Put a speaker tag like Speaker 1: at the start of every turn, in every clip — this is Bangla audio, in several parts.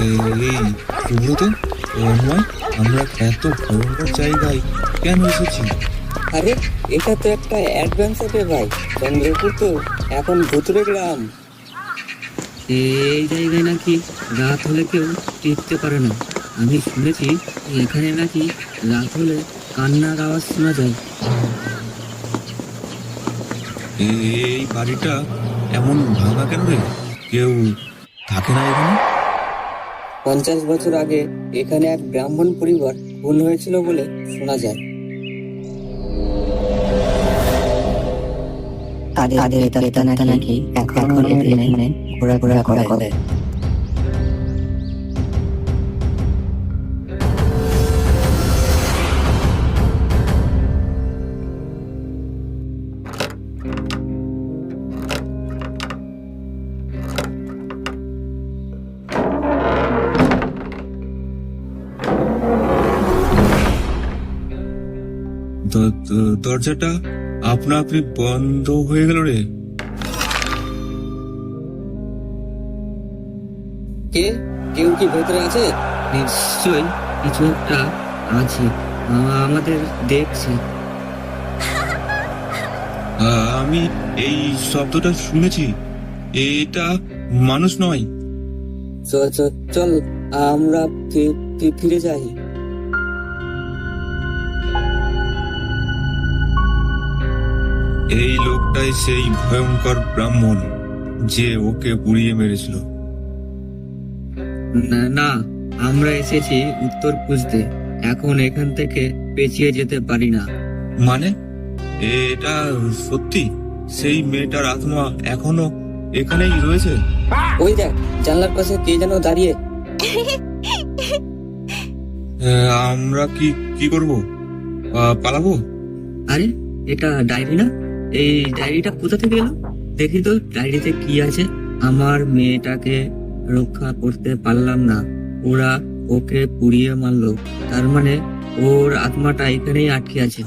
Speaker 1: এই শুনলো তো আমরা এত ভয়ঙ্কর জায়গায় কেন এসেছি?
Speaker 2: আরে, এটা তো একটা অ্যাডভেঞ্চার রে ভাই। চন্দ্রপুর তো এখন ভুতুরে গ্রাম।
Speaker 3: এই জায়গায় নাকি রাত হলে কেউ টিকতে পারে না। আমি শুনেছি এখানে নাকি রাত হলে কান্নার আওয়াজ শোনা যায়।
Speaker 1: এই বাড়িটা এমন ভাঙা কেন রে? কেউ থাকে না এখানে?
Speaker 2: পঞ্চাশ বছর আগে এখানে এক ব্রাহ্মণ পরিবার খুন হয়েছিল বলে শোনা যায়।
Speaker 4: তাদের তাদের এটা নাকি নাকি এখন এখানে ঘোরাঘোরা করা করে।
Speaker 1: দরজাটা আপনা আপনি বন্ধ হয়ে গেল রে।
Speaker 2: কে? কেউ কি ভেতরে আছে?
Speaker 3: নিশ্চয়ই কিছু একটা আছে। আমাদের দেখছে।
Speaker 1: আমি এই শব্দটা শুনেছি। এটা মানুষ নয়।
Speaker 2: চল চল আমরা ফিরে যাই।
Speaker 1: এই লোকটাই সেই ভয়ঙ্কর ব্রাহ্মণ যে ওকে পুড়িয়ে মেরেছিল।
Speaker 3: না, না আমরা এসেছি উত্তর খুঁজতে। এখন এখান থেকে পেছিয়ে যেতে পারি না।
Speaker 1: মানে? এটা সত্যি? সেই মেয়েটার আত্মা এখনও এখানেই রয়েছে?
Speaker 2: ওই দেখ জানলার পাশে কে যেন দাঁড়িয়ে।
Speaker 1: আমরা কি কি করব? পালাবো?
Speaker 3: আরে এটা ডায়েরি না? এই ডায়েরিটা কোথা থেকে এলো? দেখি তো ডায়েরিতে কি আছে। আমার মেয়েটাকে রক্ষা করতে পারলাম না। ওরা ওকে পুড়িয়ে মারলো। তার মানে ওর আত্মাটা এখানেই আটকে আছে।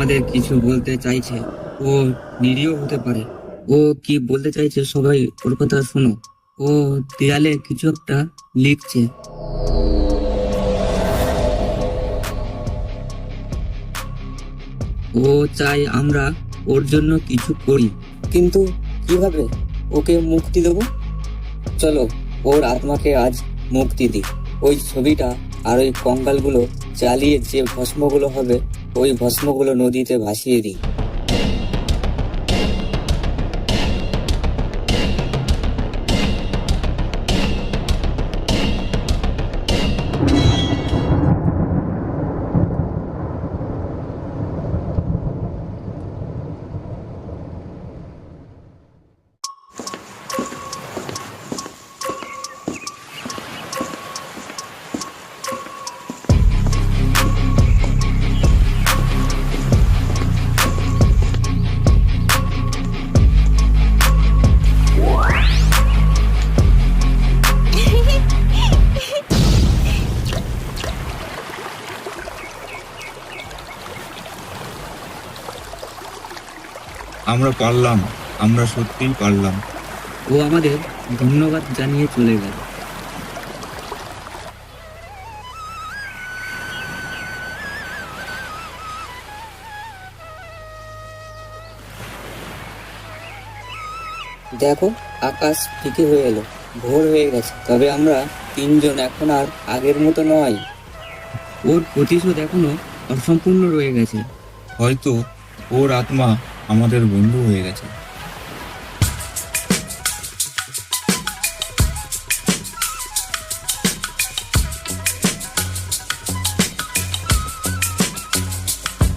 Speaker 3: আমাদের কিছু বলতে চাইছে। ও নিরীহ হতে পারে। ও কি বলতে চাইছে সবাই ওর কথা শোনো। ও দেয়ালে কিছু একটা লিখছে। ও চাই আমরা ওর জন্য কিছু করি।
Speaker 2: কিন্তু কীভাবে ওকে মুক্তি দেবো? চলো, ওর আত্মাকে আজ মুক্তি দিই। ওই ছবিটা আর ওই কঙ্কালগুলো চালিয়ে যে ভস্মগুলো হবে ওই ভস্মগুলো নদীতে ভাসিয়ে দিই।
Speaker 1: আমরা পারলাম আমরা সত্যিই পারলাম।
Speaker 3: ও আমাদের ধন্যবাদ জানিয়ে চলে গেল।
Speaker 2: দেখো আকাশ ফিকে হয়ে এলো ভোর হয়ে গেছে। তবে আমরা তিনজন এখন আর আগের মতো নয়।
Speaker 3: ওর প্রতিশোধ এখনও অসম্পূর্ণ রয়ে গেছে।
Speaker 1: হয়তো ওর আত্মা আমাদের বন্ধু হয়ে গেছে।